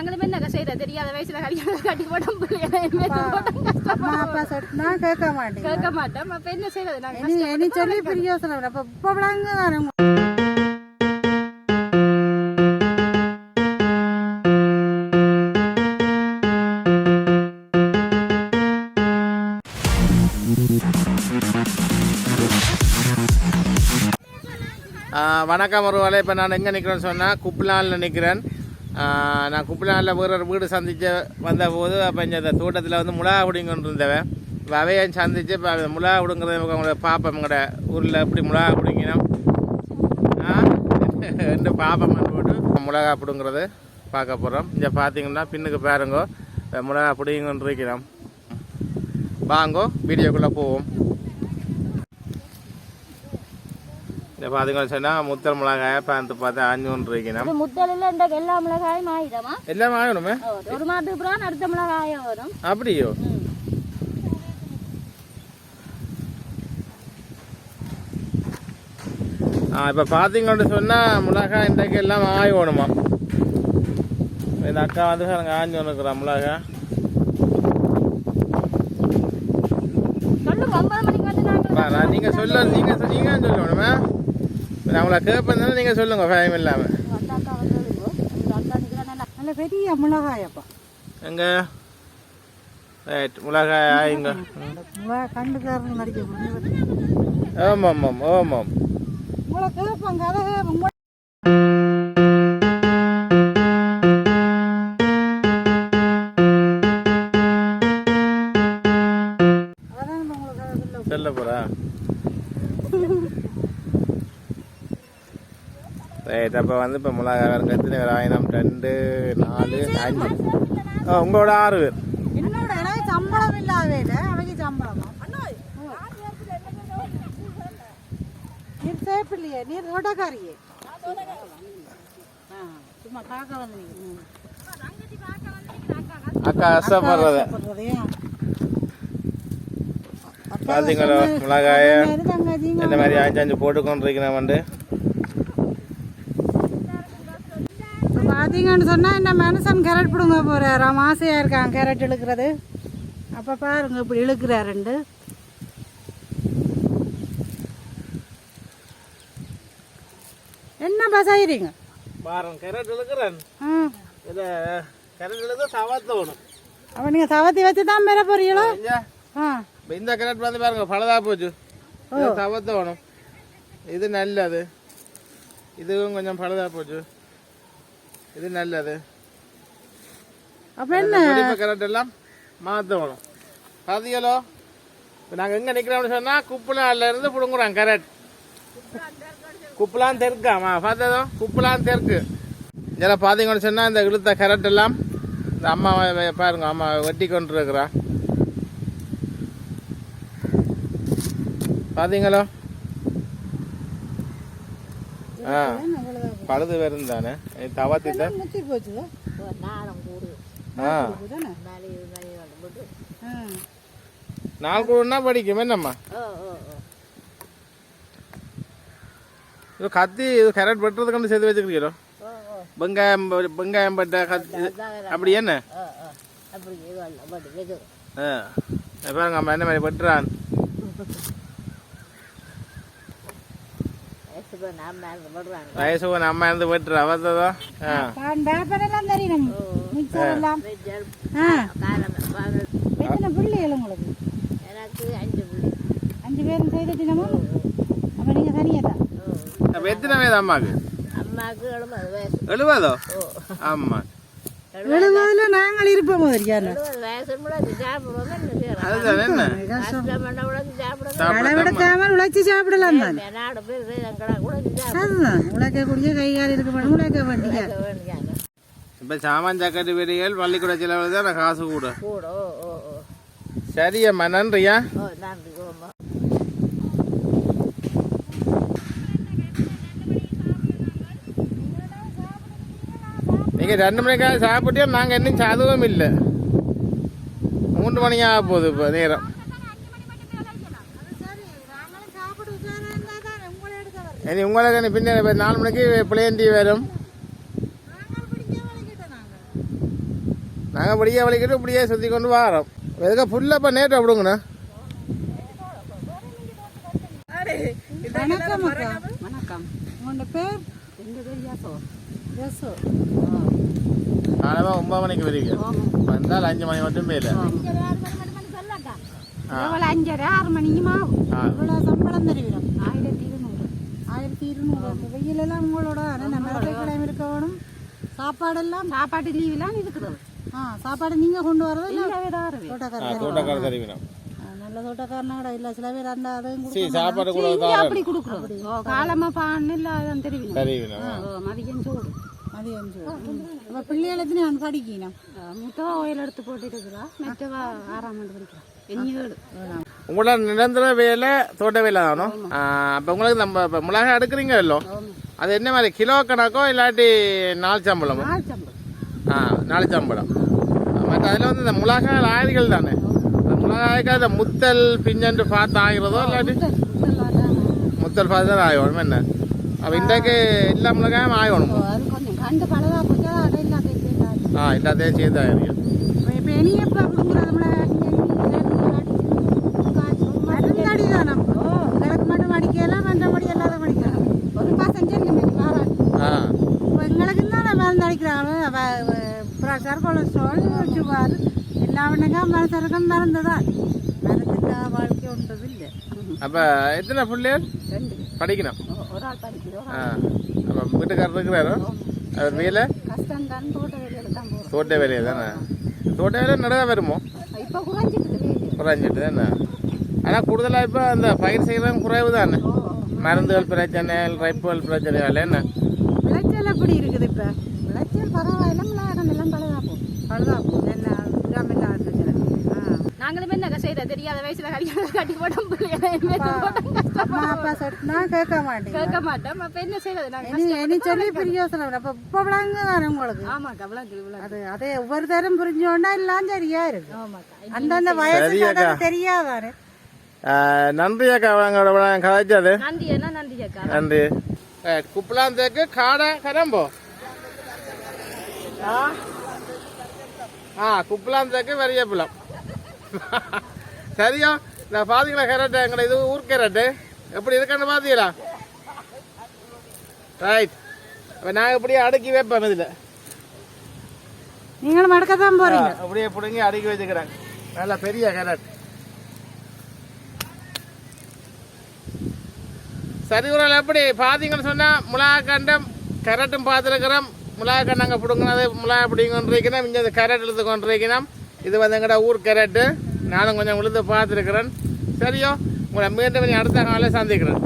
நாங்களுமே என்ன செய்யற தெரியாத வயசுல கல்யாணம் கட்டி போட்டோம் பிள்ளைகளை. போட்டோம்? சொன்னா கேட்க மாட்டேங்க கேட்க மாட்டோம் அப்ப என்ன செய்யறது நாங்க இனி சொல்லி பிரியோசனம் இல்லை அப்போ இப்போ விளங்க வணக்கம் ஒருவேளை இப்போ நான் எங்கே நிற்கிறேன்னு சொன்னால் குப்பிலானில் நிற்கிறேன் நான் குப்பிலானில் வேற வீடு சந்தித்து வந்த போது அப்போ இந்த தோட்டத்தில் வந்து முளா பிடிங்கொண்டு இருந்தவன் இப்போ அவையை சந்தித்து இப்போ அந்த முளா பிடுங்கிறத உங்களோட பாப்போம் எங்களோட ஊரில் எப்படி மிளகா பிடிக்கணும் ரெண்டு பாப்பம் போட்டு மிளகா பிடுங்கிறது பார்க்க போகிறோம் இங்கே பார்த்தீங்கன்னா பின்னுக்கு பாருங்கோ மிளகா பிடிங்கொண்டு இருக்கிறோம். வாங்கோ வீடியோக்குள்ளே போவோம். இந்த பார்த்தீங்கன்னு சொன்னால் முத்தல் மிளகாயை பார்த்து பார்த்து அஞ்சு இருக்கணும் முத்தலில் இந்த எல்லா மிளகாயும் ஆயிடுமா? எல்லாம் வாங்கணுமே? ஒரு மாதத்துக்கு அப்புறம் அடுத்த மிளகாய வரும். அப்படியோ? இப்போ பார்த்தீங்கன்னு சொன்னால் மிளகாய் இன்றைக்கு எல்லாம் ஆய் வேணுமா இந்த அக்கா வந்து பாருங்க ஆஞ்சு வந்துக்கிறா மிளகாய். நீங்கள் சொல்ல நீங்கள் நீங்கள் சொல்லணுமே நான் உங்களை கேட்பேன் நீங்கள் சொல்லுங்க ஃபயம் இல்லாமல் நல்ல பெரிய மிளகாயப்பா எங்கே? ரைட் மிளகாய் ஆயிங்க. மிளகா கண்டுக்காரன் நடிக்க ஆமாம் ஆமாம் ஆமாம். உங்களை கேட்பாங்க அதை சொல்ல போறா? ரைட் அப்போ வந்து இப்போ மிளகா வேறு எத்தனை பேர் ஆயிரம் ரெண்டு நாலு அஞ்சு உங்களோட ஆறு பேர் சம்பளம் இல்லாத அவங்க சம்பளமா நீர் சேப்பில்லையே நீர் தோட்டக்காரியே ஆ, சும்மா காக்க வந்து அக்கா கஷ்டப்படுறத பார்த்தீங்களோ மிளகாய இந்த மாதிரி அஞ்சு அஞ்சு போட்டுக்கொண்டு இருக்கிறேன் வந்து பார்த்தீங்கன்னு சொன்னால் என்ன மனுஷன் கேரட் பிடுங்க போகிறாராம் ஆசையாக இருக்கான் கேரட் இழுக்கிறது. அப்போ பாருங்க இப்படி இழுக்கிறாருண்டு. என்ன பசாயிறீங்க பாருங்க கரெக்ட் இழுக்கிறேன். ஆ. இதை கரெக்ட் இழுக்க சவாத்தோணும் அப்போ நீங்கள் தவத்தி வச்சு தான் பெற போறீங்களோ ஆ. இப்போ இந்த கரெக்ட் வந்து பாருங்க பழதா போச்சு. தவத்தோணும் இது நல்லது. இதுவும் கொஞ்சம் பழுதா போச்சு. இது நல்லது. அப்போ என்ன? கரண்ட் எல்லாம் மாற்றணும் பார்த்தீங்களோ இப்போ நாங்கள் எங்கே நிற்கிறோம்னு சொன்னால் குப்பலான்ல இருந்து பிடுங்குறோம் கரெக்ட் குப்பலான் தெற்காமா பார்த்ததோ குப்பலான் தெற்கு. இதில் பார்த்தீங்கன்னு சொன்னால் இந்த இழுத்த கரெக்ட் எல்லாம் இந்த அம்மா பாருங்க அம்மா வெட்டி கொண்டு இருக்கிறா பார்த்தீங்களோ பழுது வரும் தானே? முத்தி போச்சு. ஆ. தானே போட்டு ஆ. நாலு கூடனா படிக்கும். என்னம்மா? இது கத்தி இது கரெக்ட் வெட்டுறதுக்கு சேர்த்து வச்சுக்கிறீங்களோ? வெங்காயம் வெங்காயம் பட்ட கத்தி அப்படி என்ன? பாருங்க அம்மா என்ன மாதிரி வெட்டுறான். வயசு அம்மா இருந்து ஆ. பான் பேப்பரெல்லாம் தெரியும். மிக்சர் எல்லாம். எத்தனை பிள்ளைகள் உங்களுக்கு? எனக்கு அஞ்சு பிள்ளை. அஞ்சு பேரும் செய்த தினமா அப்போ நீங்கள் தனியாக தான். அப்போ எத்தனை வயது அம்மாக்கு? அம்மாவுக்கு எழுபது வயசு. எழுபதோ? ஆமா எழுபதுல நாங்கள் இருப்போம் விடத்தாமல் உழைச்சி சாப்பிடலாம் தானே. அதுதான் உழைக்கக்கூடிய கை கால் இருக்க மாட்டோம் உழைக்க வேண்டிய இப்போ சாமான் சக்கட்டு வெடிகள் பள்ளிக்கூட செலவு தான் காசு கூட சரியம்மா நன்றியா? ஓ நன்றி ஓமா நீங்க ரெண்டு மணிக்காக சாப்பிட்டே நாங்க இன்னும் சதுவும் இல்லை. மூன்று மணி ஆக போகுது இப்போ நேரம். இனி உங்களுக்கு பின்ன இப்ப நாலு மணிக்கு பிளேன் டீ வரும். நாங்கள் இப்படியே வலிக்கிட்டு இப்படியே சுற்றி கொண்டு வரோம். எதுக்கு ஃபுல்லாக இப்போ நேற்று அப்படிங்கண்ணா வணக்கம் உங்களோட பேர்? எங்க பேர் யசோ காலமாக ஒன்பது மணிக்கு வரீங்க வந்தால் அஞ்சு மணி மட்டுமே இல்லை எவ்வளோ அஞ்சரை ஆறு மணிக்குமா? இவ்வளோ சம்பளம் தருவிடும் ஆயிரத்தி இருநூறு. ஆயிரத்தி இருநூறு. வெயிலெல்லாம் உங்களோட. நம்ம கிழமை இருக்க வேணும். சாப்பாடெல்லாம்? சாப்பாட்டு லீவெல்லாம் இருக்குது ஆ சாப்பாடு நீங்கள் கொண்டு வரதோ? இல்லை தோட்டக்கார தருவினம் நல்ல தோட்டக்காரனா கூட இல்லை சில பேர் அந்த அதையும் சரி சாப்பாடு கூட அப்படி கொடுக்குறோம் ஓ காலமா பான்னு இல்லை அதான் தெரியும் தருவினம் ஓ மதியம் சோறு மதியம் அப்போ பிள்ளைகள் எத்தனை நான் படிக்கணும் முட்டை ஓயில் எடுத்து போட்டு இருக்கிறா மற்றவ ஆறாம் ஆண்டு படிக்கிறா எண்ணி ஏழு உங்களோட நிரந்தர வேலை தோட்ட வேலை தானோ அப்போ உங்களுக்கு நம்ம இப்போ மிளகாய் எடுக்கிறீங்களோ அது என்ன மாதிரி கிலோ கணக்கோ இல்லாட்டி நாலு சம்பளமோ நாலு சம்பளம் ஆ நாலு சம்பளம் மற்ற அதில் வந்து இந்த மிளகாய் ஆயிர்கள் தானே மிளகாய்க்கு அந்த முத்தல் பிஞ்சன்று பார்த்து ஆகிறதோ இல்லாட்டி முத்தல் பார்த்து தான் ஆகணும் என்ன அப்போ இன்றைக்கு எல்லா மிளகாயும் ஆகணும் ஆ எல்லாத்தையும் சேர்த்து ஆகிருக்கு எங்களுக்கு தான் மருந்து அடிக்கிறாங்க ப்ரெஷர் கொலஸ்ட்ரால் சுகர் ஒன்றது இல்லை அப்போ எத்தனை பிள்ளைகள் ரெண்டு படிக்கணும் ஓ, ஒரு ஆள் படிக்கிறோம் ஆ அப்போ வீட்டுக்காரர் இருக்கிறாரோ அவர் வேலை கஷ்டம் தான் தோட்ட வேலையை தானே தோட்ட வேலை நடுவே வருமோ இப்போ குறைஞ்சிட்டு வேலை தானே ஆனால் கூடுதலாக இப்போ அந்த பயிர் செய்கிறதும் குறைவு தானே மருந்துகள் பிரச்சனை ரைப்புகள் பிரச்சனைகள் என்ன விளைச்சல் எப்படி இருக்குது இப்போ விளைச்சல் பரவாயில்ல மிளகாய் எல்லாம் பழதா போகும் அவ்வளோதான் என்ன பிரச்சனை நாங்களும் என்ன செய்யற தெரியாத வயசுல கல்யாணம் கட்டி போட்டோம் பிள்ளைகளை. அப்பா சொன்னா கேட்க மாட்டேங்க கேட்க மாட்டோம். அப்ப என்ன செய்யறது நாங்க இனி சொல்லி பிரியோசனம் இல்லை. அப்போ இப்போ விளங்க தானே உங்களுக்கு. ஆமாக்கா விளங்கு அது அதே ஒவ்வொரு தரம் புரிஞ்சோன்னா எல்லாம் சரியா இருக்கு ஆமாக்கா அந்தந்த தெரியாதானே ஆ, நன்றி அக்கா அவங்களோட கதைச்சது நன்றி என்ன நன்றி அக்கா. நன்றி. குப்பலாந்தேக்கு காடை கரம்போ. ஆ? குப்பலாந்தேக்கு வெறியப்பழம் சரியா? நான் பாத்தீங்களா கேரட்டு? எங்களை இது ஊர் கேரட்டு. எப்படி இருக்குன்னு பாத்தீங்களா? ரைட் அப்போ நான் இப்படியே அடுக்கி வைப்பேன் இதில். நீங்களும் மடக்கத்தான் போறீங்க. அப்படியே பிடுங்கி அடுக்கி வச்சுக்கிறேன். நல்ல பெரிய கேரட். சரி ஒரு எப்படி? பார்த்தீங்கன்னு சொன்னால் மிளகா கண்டம் கேரட்டும் பார்த்துருக்கிறோம் மிளகா கண்டங்க பிடுங்கினது மிளகா பிடிங்கொண்டிருக்கிறோம் இங்கே கேரட் இழுத்து கொண்டிருக்கிறோம் இது வந்து ஊர் கேரட்டு. நானும் கொஞ்சம் உளுந்து பார்த்துருக்குறேன். சரியோ உங்களை மீண்டும் அடுத்த காலையில் சந்திக்கிறேன்.